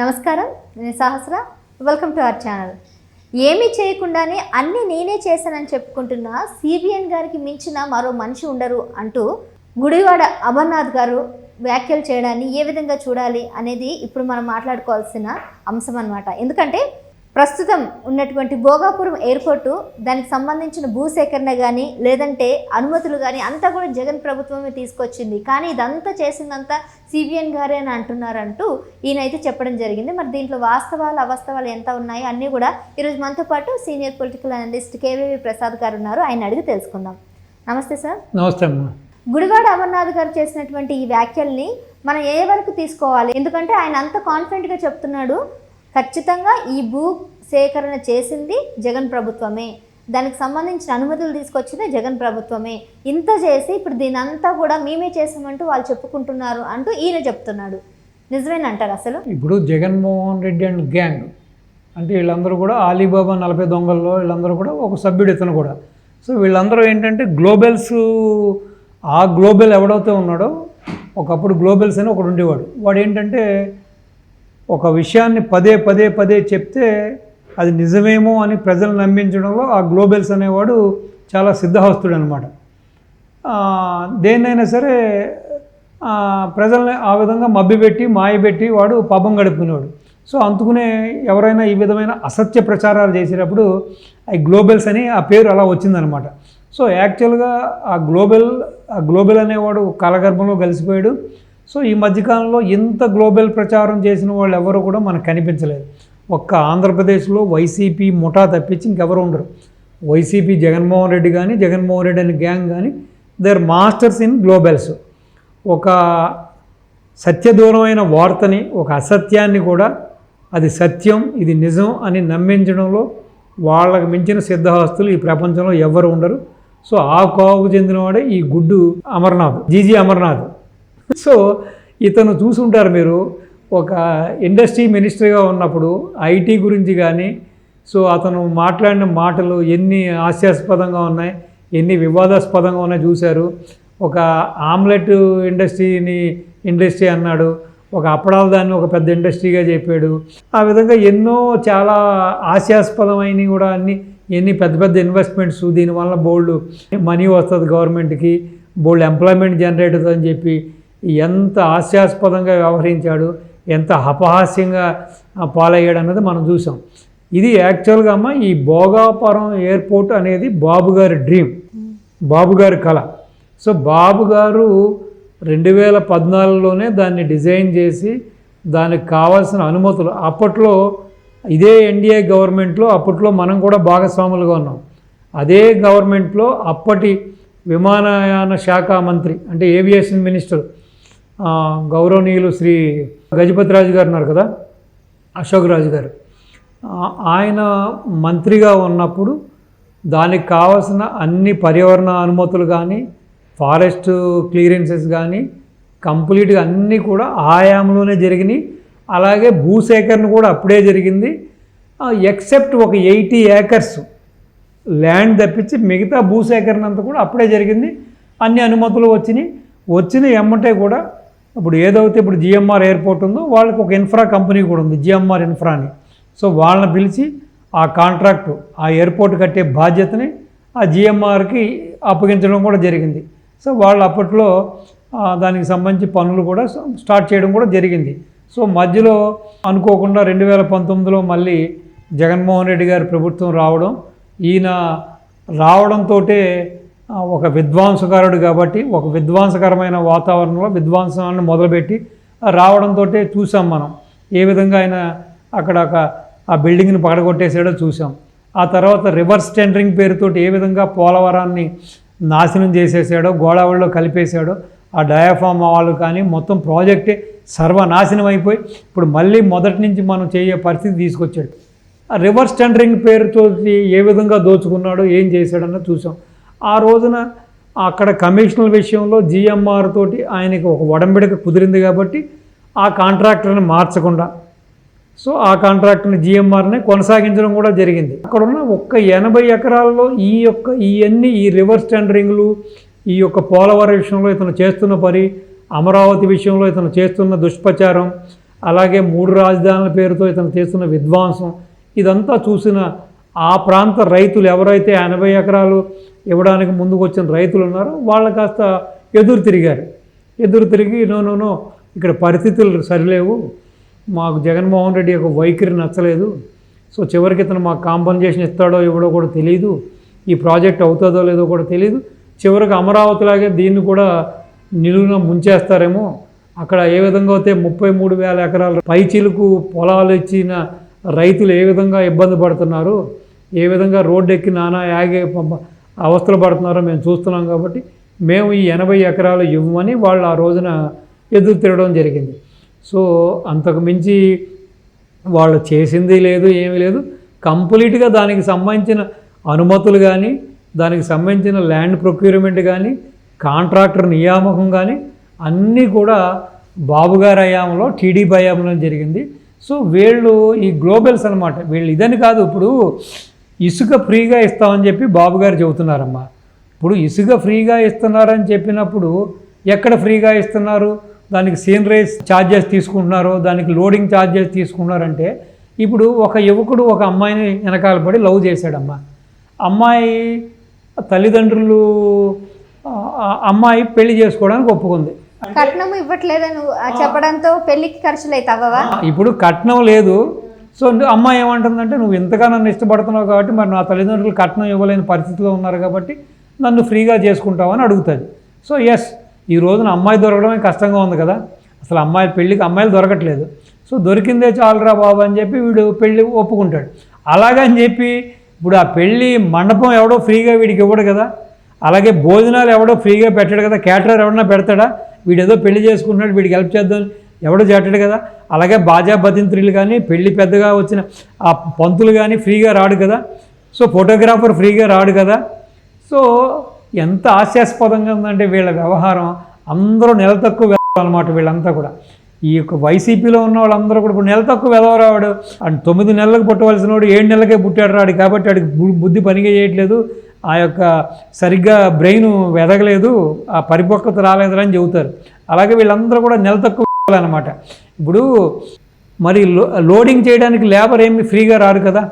నమస్కారం నేను Sahasra. Welcome to our channel ఏమీ చేయకుండానే అన్నీ నేనే చేశానని చెప్పుకుంటున్న సిబిఎన్ గారికి మించిన మరో మనిషి ఉండరు అంటూ గుడివాడ అమర్నాథ్ గారు వ్యాఖ్యలు చేయడాన్ని ఏ విధంగా చూడాలి అనేది ఇప్పుడు మనం మాట్లాడుకోవాల్సిన అంశం అన్నమాట ఎందుకంటే ప్రస్తుతం ఉన్నటువంటి భోగాపురం ఎయిర్పోర్టు దానికి సంబంధించిన భూసేకరణ కానీ లేదంటే అనుమతులు కానీ అంతా కూడా జగన్ ప్రభుత్వమే తీసుకొచ్చింది. కానీ ఇదంతా చేసిందంతా సిబిఎన్ గారే అని అంటున్నారంటూ ఈయనైతే చెప్పడం జరిగింది. మరి దీంట్లో వాస్తవాలు అవాస్తవాలు ఎంత ఉన్నాయి అన్నీ కూడా ఈరోజు మనతో పాటు senior political analyst KVV Prasad garu ఉన్నారు. ఆయన అడిగి తెలుసుకుందాం. నమస్తే సార్. నమస్తే అమ్మా. గుడివాడ అమర్నాథ్ గారు చేసినటువంటి ఈ వ్యాఖ్యల్ని మనం ఏ వరకు తీసుకోవాలి? ఎందుకంటే ఆయన అంత కాన్ఫిడెంట్గా చెప్తున్నాడు. ఖచ్చితంగా ఈ భూ సేకరణ చేసింది జగన్ ప్రభుత్వమే. దానికి సంబంధించిన అనుమతులు తీసుకొచ్చింది జగన్ ప్రభుత్వమే. ఇంత చేసి ఇప్పుడు దీని అంతా కూడా మేమే చేసామంటూ వాళ్ళు చెప్పుకుంటున్నారు అంటూ ఈయన చెప్తున్నాడు. నిజమేనంటారు అసలు? ఇప్పుడు జగన్మోహన్ రెడ్డి అండ్ గ్యాంగ్ అంటే వీళ్ళందరూ కూడా ఆలీబాబా నలభై దొంగల్లో వీళ్ళందరూ కూడా ఒక సభ్యుడు ఇతను కూడా. సో వీళ్ళందరూ ఏంటంటే గ్లోబల్స్ ఆ గ్లోబల్ ఎవడైతే ఉన్నాడో ఒకప్పుడు గ్లోబల్స్ అని ఒకడు ఉండేవాడు. వాడు ఏంటంటే ఒక విషయాన్ని పదే పదే పదే చెప్తే అది నిజమేమో అని ప్రజలు నమ్మించడంలో ఆ గ్లోబల్స్ అనేవాడు చాలా సిద్ధహస్తుడు అనమాట దేన్నైనా సరే ప్రజల్ని ఆ విధంగా మభ్యపెట్టి మాయబెట్టి వాడు పాపం గడుపుకునేవాడు. సో అందుకునే ఎవరైనా ఈ విధమైన అసత్య ప్రచారాలు చేసేటప్పుడు ఈ గ్లోబల్స్ అని ఆ పేరు అలా వచ్చిందనమాట. సో యాక్చువల్గా ఆ గ్లోబల్ ఆ గ్లోబల్ అనేవాడు కాలగర్భంలో కలిసిపోయాడు. సో ఈ మధ్యకాలంలో ఇంత గ్లోబల్ ప్రచారం చేసిన వాళ్ళు ఎవరు కూడా మనకు కనిపించలేదు. ఒక్క ఆంధ్రప్రదేశ్లో వైసీపీ ముఠా తప్పించి ఇంకెవరు ఉండరు. వైసీపీ జగన్మోహన్ రెడ్డి కానీ జగన్మోహన్ రెడ్డి అనే గ్యాంగ్ కానీ they are masters in globals ఒక సత్యదూరమైన వార్తని ఒక అసత్యాన్ని కూడా అది సత్యం ఇది నిజం అని నమ్మించడంలో వాళ్ళకు మించిన సిద్ధహస్తులు ఈ ప్రపంచంలో ఎవ్వరు ఉండరు. సో ఆ కోవకు చెందినవాడే ఈ గుడ్డు అమర్నాథ్ జీజీ అమర్నాథ్. సో ఇతను చూసుంటారు మీరు. ఒక ఇండస్ట్రీ మినిస్టర్గా ఉన్నప్పుడు ఐటీ గురించి కానీ సో అతను మాట్లాడిన మాటలు ఎన్ని హాస్యాస్పదంగా ఉన్నాయి ఎన్ని వివాదాస్పదంగా ఉన్నాయి చూశారు. ఒక ఆమ్లెట్ ఇండస్ట్రీని ఇండస్ట్రీ అన్నాడు. ఒక అప్పడాల దాన్ని ఒక పెద్ద ఇండస్ట్రీగా చెప్పాడు. ఆ విధంగా ఎన్నో చాలా హాస్యాస్పదమైనవి కూడా అన్ని ఎన్ని పెద్ద పెద్ద ఇన్వెస్ట్మెంట్స్ దీనివల్ల బోల్డ్ మనీ వస్తుంది గవర్నమెంట్కి బోల్డ్ ఎంప్లాయ్మెంట్ జనరేట్ అవుతుందని చెప్పి ఎంత హాస్యాస్పదంగా వ్యవహరించాడు ఎంత అపహాస్యంగా పాలయ్యాడు అన్నది మనం చూసాం. ఇది యాక్చువల్గా అమ్మ ఈ భోగాపురం ఎయిర్పోర్ట్ అనేది బాబు గారి డ్రీమ్ బాబు గారి కళ. సో బాబు గారు రెండు వేల పద్నాలుగులోనే దాన్ని డిజైన్ చేసి దానికి కావాల్సిన అనుమతులు అప్పట్లో ఇదే ఎన్డీఏ గవర్నమెంట్లో అప్పట్లో మనం కూడా భాగస్వాములుగా ఉన్నాం. అదే గవర్నమెంట్లో అప్పటి విమానయాన శాఖ మంత్రి అంటే ఏవియేషన్ మినిస్టర్ గౌరవనీయులు శ్రీ గజపతి రాజు గారు ఉన్నారు కదా అశోక్ రాజు గారు. ఆయన మంత్రిగా ఉన్నప్పుడు దానికి కావాల్సిన అన్ని పర్యావరణ అనుమతులు కానీ ఫారెస్ట్ క్లియరెన్సెస్ కానీ కంప్లీట్గా అన్నీ కూడా ఆయాంలోనే జరిగినాయి. అలాగే భూసేకరణ కూడా అప్పుడే జరిగింది. ఎక్సెప్ట్ ఒక ఎయిటీ ఏకర్స్ ల్యాండ్ తప్పించి మిగతా భూసేకరణ అంతా కూడా అప్పుడే జరిగింది. అన్ని అనుమతులు వచ్చినాయి. వచ్చిన ఎమ్మటే కూడా ఇప్పుడు ఏదైతే ఇప్పుడు జిఎంఆర్ ఎయిర్పోర్ట్ ఉందో వాళ్ళకి ఒక ఇన్ఫ్రా కంపెనీ కూడా ఉంది జిఎంఆర్ ఇన్ఫ్రా అని. సో వాళ్ళని పిలిచి ఆ కాంట్రాక్టు ఆ ఎయిర్పోర్ట్ కట్టే బాధ్యతని ఆ జిఎంఆర్కి అప్పగించడం కూడా జరిగింది. సో వాళ్ళు అప్పట్లో దానికి సంబంధించి పనులు కూడా స్టార్ట్ చేయడం కూడా జరిగింది. సో మధ్యలో అనుకోకుండా రెండు వేల పంతొమ్మిదిలో మళ్ళీ జగన్మోహన్ రెడ్డి గారి ప్రభుత్వం రావడం ఈయన రావడంతో ఒక విద్వాంసకారుడు కాబట్టి ఒక విద్వాంసకరమైన వాతావరణంలో విద్వాంసాన్ని మొదలుపెట్టి రావడంతో చూసాం మనం. ఏ విధంగా ఆయన అక్కడ ఒక ఆ బిల్డింగ్ని పడగొట్టేసాడో చూసాం. ఆ తర్వాత రివర్స్ టెండరింగ్ పేరుతోటి ఏ విధంగా పోలవరాన్ని నాశనం చేసేసాడో గోదావరిలో కలిపేశాడో ఆ డయాఫామ్ వాళ్ళు కానీ మొత్తం ప్రాజెక్టే సర్వనాశనం అయిపోయి ఇప్పుడు మళ్ళీ మొదటి నుంచి మనం చేయే పరిస్థితి తీసుకొచ్చాడు. ఆ రివర్స్ టెండరింగ్ పేరుతో ఏ విధంగా దోచుకున్నాడో ఏం చేశాడన్న చూసాం. ఆ రోజున అక్కడ కమిషనల్ విషయంలో జిఎంఆర్ తోటి ఆయనకి ఒక ఒడంబడిక కుదిరింది కాబట్టి ఆ కాంట్రాక్టర్ని మార్చకుండా సో ఆ కాంట్రాక్ట్ని జిఎంఆర్ని కొనసాగించడం కూడా జరిగింది. అక్కడ ఉన్న ఒక్క ఎనభై ఎకరాల్లో ఈ యొక్క ఇవన్నీ ఈ రివర్స్ టెండరింగ్లు ఈ యొక్క పోలవరం విషయంలో ఇతను చేస్తున్న పని అమరావతి విషయంలో ఇతను చేస్తున్న దుష్ప్రచారం అలాగే మూడు రాజధానుల పేరుతో ఇతను చేస్తున్న విధ్వంసం ఇదంతా చూసిన ఆ ప్రాంత రైతులు ఎవరైతే ఎనభై ఎకరాలు ఇవ్వడానికి ముందుకు వచ్చిన రైతులు ఉన్నారో వాళ్ళు కాస్త ఎదురు తిరిగారు. ఎదురు తిరిగి నో ఇక్కడ పరిస్థితులు సరిలేవు. మాకు జగన్మోహన్ రెడ్డి యొక్క వైఖరి నచ్చలేదు. సో చివరికి ఇతను మాకు కాంపన్సేషన్ ఇస్తాడో ఇవ్వడో కూడా తెలియదు ఈ ప్రాజెక్ట్ అవుతుందో లేదో కూడా తెలియదు చివరికి అమరావతిలాగే దీన్ని కూడా నిలువున ముంచేస్తారేమో. అక్కడ ఏ విధంగా అయితే ముప్పై మూడు వేల ఎకరాల పైచిలుకు పొలాలు ఇచ్చిన రైతులు ఏ విధంగా ఇబ్బంది పడుతున్నారు ఏ విధంగా రోడ్డు ఎక్కి నానా యాగే అవస్థలు పడుతున్నారో మేము చూస్తున్నాం కాబట్టి మేము ఈ ఎనభై ఎకరాలు ఇవ్వమని వాళ్ళు ఆ రోజున ఎదురు తిరగడం జరిగింది. సో అంతకు మించి వాళ్ళు చేసింది లేదు ఏమీ లేదు. కంప్లీట్గా దానికి సంబంధించిన అనుమతులు కానీ దానికి సంబంధించిన ల్యాండ్ ప్రొక్యూర్మెంట్ కానీ కాంట్రాక్టర్ నియామకం కానీ అన్నీ కూడా బాబుగారి హయాంలో టీడీపీ హయాంలో జరిగింది. సో వీళ్ళు ఈ గ్లోబల్స్ అనమాట వీళ్ళు ఇదని కాదు ఇప్పుడు ఇసుక ఫ్రీగా ఇస్తామని చెప్పి బాబు గారు చెబుతున్నారమ్మా. ఇప్పుడు ఇసుక ఫ్రీగా ఇస్తున్నారని చెప్పినప్పుడు ఎక్కడ ఫ్రీగా ఇస్తున్నారు? దానికి సీనరీస్ ఛార్జెస్ తీసుకుంటున్నారు దానికి లోడింగ్ ఛార్జెస్ తీసుకుంటున్నారంటే ఇప్పుడు ఒక యువకుడు ఒక అమ్మాయిని వెనకాల పడి లవ్ చేశాడమ్మా. అమ్మాయి తల్లిదండ్రులు అమ్మాయి పెళ్ళి చేసుకోవడానికి ఒప్పుకుంది. కట్నం ఇవ్వట్లేదని చెప్పడంతో పెళ్ళికి ఖర్చులు అయితే అవ్వవా ఇప్పుడు కట్నం లేదు. సో ను- అమ్మాయి ఏమంటుందంటే నువ్వు ఇంతగా నన్ను ఇష్టపడుతున్నావు కాబట్టి మరి నా తల్లిదండ్రులు కట్నం ఇవ్వలేని పరిస్థితిలో ఉన్నారు కాబట్టి నన్ను ఫ్రీగా చేసుకుంటావని అడుగుతుంది. సో ఎస్ ఈ రోజున అమ్మాయి దొరకడమే కష్టంగా ఉంది కదా. అసలు అమ్మాయి పెళ్ళికి అమ్మాయిలు దొరకట్లేదు. సో దొరికిందే చాలరా బాబు అని చెప్పి వీడు పెళ్ళి ఒప్పుకుంటాడు. అలాగని చెప్పి ఇప్పుడు ఆ పెళ్ళి మండపం ఎవడో ఫ్రీగా వీడికి ఇవ్వడు కదా. అలాగే భోజనాలు ఎవడో ఫ్రీగా పెట్టాడు కదా. క్యాటరర్ ఎవడన్నా పెడతాడా? వీడు ఏదో పెళ్ళి చేసుకుంటున్నాడు వీడికి హెల్ప్ చేద్దాం ఎవడో చేటాడు కదా. అలాగే బాజా భతింత్రులు కానీ పెళ్ళి పెద్దగా వచ్చిన ఆ పంతులు కానీ ఫ్రీగా రాడు కదా. సో ఫోటోగ్రాఫర్ ఫ్రీగా రాడు కదా. సో ఎంత హాస్యాస్పదంగా ఉందంటే వీళ్ళ వ్యవహారం. అందరూ నెల తక్కువ అనమాట వీళ్ళంతా కూడా. ఈ యొక్క వైసీపీలో ఉన్న వాళ్ళందరూ కూడా ఇప్పుడు నెల తక్కువ వెదవరావాడు అండ్ తొమ్మిది నెలలకు పుట్టవలసిన వాడు ఏడు నెలలకే పుట్టాడు రాడు కాబట్టి వాడికి బు- బుద్ధి పనిగా చేయట్లేదు. ఆ యొక్క సరిగ్గా బ్రెయిన్ వెదగలేదు. ఆ పరిపక్వత రాలేదురా అని చెబుతారు. అలాగే వీళ్ళందరూ కూడా నెల తక్కువ అనమాట ఇప్పుడు మరి లోడింగ్ చేయడానికి లేబర్ ఏమి ఫ్రీగా రారు కదా?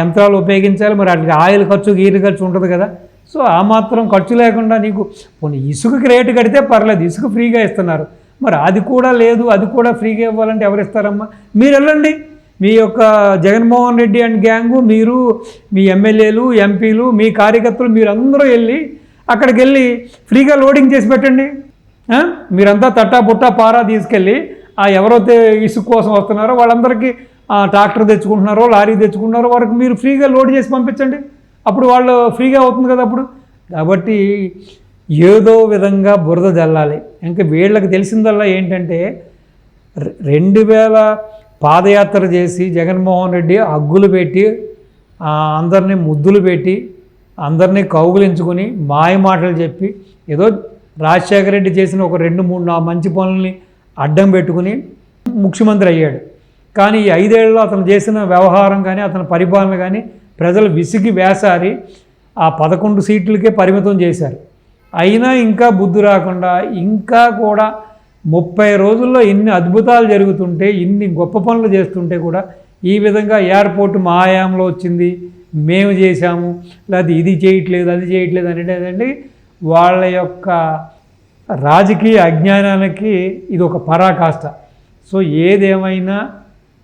యంత్రాలు ఉపయోగించాలి మరి వాటికి ఆయిల్ ఖర్చు గీరు ఖర్చు ఉంటుంది కదా? సో ఆ మాత్రం ఖర్చు లేకుండా నీకు పోనీ ఇసుకకి రేటు కడితే పర్లేదు ఇసుక ఫ్రీగా ఇస్తున్నారు. మరి అది కూడా లేదు అది కూడా ఫ్రీగా ఇవ్వాలంటే ఎవరు ఇస్తారమ్మా? మీరు వెళ్ళండి. మీ యొక్క జగన్మోహన్ రెడ్డి అండ్ గ్యాంగు మీరు మీ ఎమ్మెల్యేలు ఎంపీలు మీ కార్యకర్తలు మీరందరూ వెళ్ళి అక్కడికి వెళ్ళి ఫ్రీగా లోడింగ్ చేసి పెట్టండి. మీరంతా తట్టా పుట్టా పారా తీసుకెళ్ళి ఆ ఎవరైతే ఇసుక కోసం వస్తున్నారో వాళ్ళందరికీ ట్రాక్టర్ తెచ్చుకుంటున్నారో లారీ తెచ్చుకుంటున్నారో వారికి మీరు ఫ్రీగా లోడ్ చేసి పంపించండి. అప్పుడు వాళ్ళు ఫ్రీగా అవుతుంది కదా అప్పుడు. కాబట్టి ఏదో విధంగా బురద జల్లాలి. ఇంకా వీళ్ళకి తెలిసిందల్లా ఏంటంటే రెండు వేల పాదయాత్ర చేసి జగన్మోహన్ రెడ్డి హగ్గులు పెట్టి అందరినీ ముద్దులు పెట్టి అందరినీ కౌగులించుకుని మాయ మాటలు చెప్పి ఏదో రాజశేఖర రెడ్డి చేసిన ఒక రెండు మూడు నా మంచి పనుల్ని అడ్డం పెట్టుకుని ముఖ్యమంత్రి అయ్యాడు. కానీ ఈ ఐదేళ్ళలో అతను చేసిన వ్యవహారం కానీ అతని పరిపాలన కానీ ప్రజలు విసిగి వేసారి ఆ పదకొండు సీట్లకే పరిమితం చేశారు. అయినా ఇంకా బుద్ధి రాకుండా ఇంకా కూడా ముప్పై రోజుల్లో ఇన్ని అద్భుతాలు జరుగుతుంటే ఇన్ని గొప్ప పనులు చేస్తుంటే కూడా ఈ విధంగా ఎయిర్పోర్ట్ మా వచ్చింది. మేము చేశాము. లేకపోతే ఇది చేయట్లేదు అది చేయట్లేదు అనేది వాళ్ళ యొక్క రాజకీయ అజ్ఞానానికి ఇది ఒక పరాకాష్ట. సో ఏదేమైనా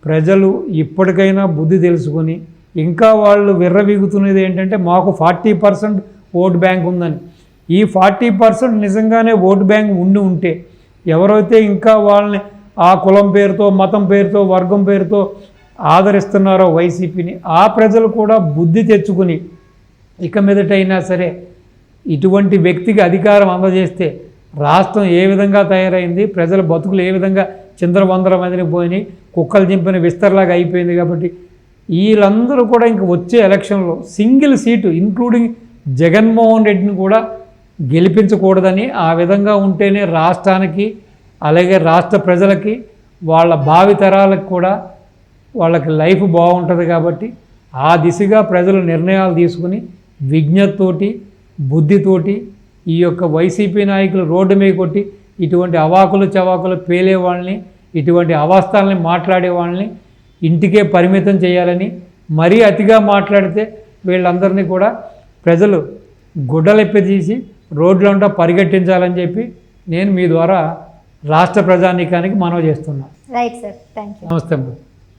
ప్రజలు ఇప్పటికైనా బుద్ధి తెలుసుకొని ఇంకా వాళ్ళు విర్రవీగుతున్నది ఏంటంటే మాకు ఫార్టీ పర్సెంట్ ఓట్ బ్యాంక్ ఉందని. ఈ ఫార్టీ పర్సెంట్ నిజంగానే ఓట్ బ్యాంక్ ఉండి ఉంటే ఎవరైతే ఇంకా వాళ్ళని ఆ కులం పేరుతో మతం పేరుతో వర్గం పేరుతో ఆదరిస్తున్నారో వైసీపీని ఆ ప్రజలు కూడా బుద్ధి తెచ్చుకుని ఇక మీదటైనా సరే ఇటువంటి వ్యక్తికి అధికారం అందజేస్తే రాష్ట్రం ఏ విధంగా తయారైంది ప్రజల బతుకులు ఏ విధంగా చిందరవందరం అదిని పోయినాయి కుక్కలు చింపిన విస్తరలాగా అయిపోయింది కాబట్టి వీళ్ళందరూ కూడా ఇంక వచ్చే ఎలక్షన్లో సింగిల్ సీటు ఇంక్లూడింగ్ జగన్మోహన్ రెడ్డిని కూడా గెలిపించకూడదని ఆ విధంగా ఉంటేనే రాష్ట్రానికి అలాగే రాష్ట్ర ప్రజలకి వాళ్ళ భావితరాలకు కూడా వాళ్ళకి లైఫ్ బాగుంటుంది కాబట్టి ఆ దిశగా ప్రజలు నిర్ణయాలు తీసుకుని విజ్ఞతతోటి బుద్ధితోటి ఈ యొక్క వైసీపీ నాయకులు రోడ్డు మీద కొట్టి ఇటువంటి అవాకులు చవాకులు పేలే వాళ్ళని ఇటువంటి అవాస్తవాలని మాట్లాడే వాళ్ళని ఇంటికే పరిమితం చేయాలని మరీ అతిగా మాట్లాడితే వీళ్ళందరినీ కూడా ప్రజలు గుడ్డలెప్పదీసి రోడ్లంటా పరిగెట్టించాలని చెప్పి నేను మీ ద్వారా రాష్ట్ర ప్రజానీకానికి మనవి చేస్తున్నాను రైట్ సార్ థ్యాంక్ యూ నమస్తే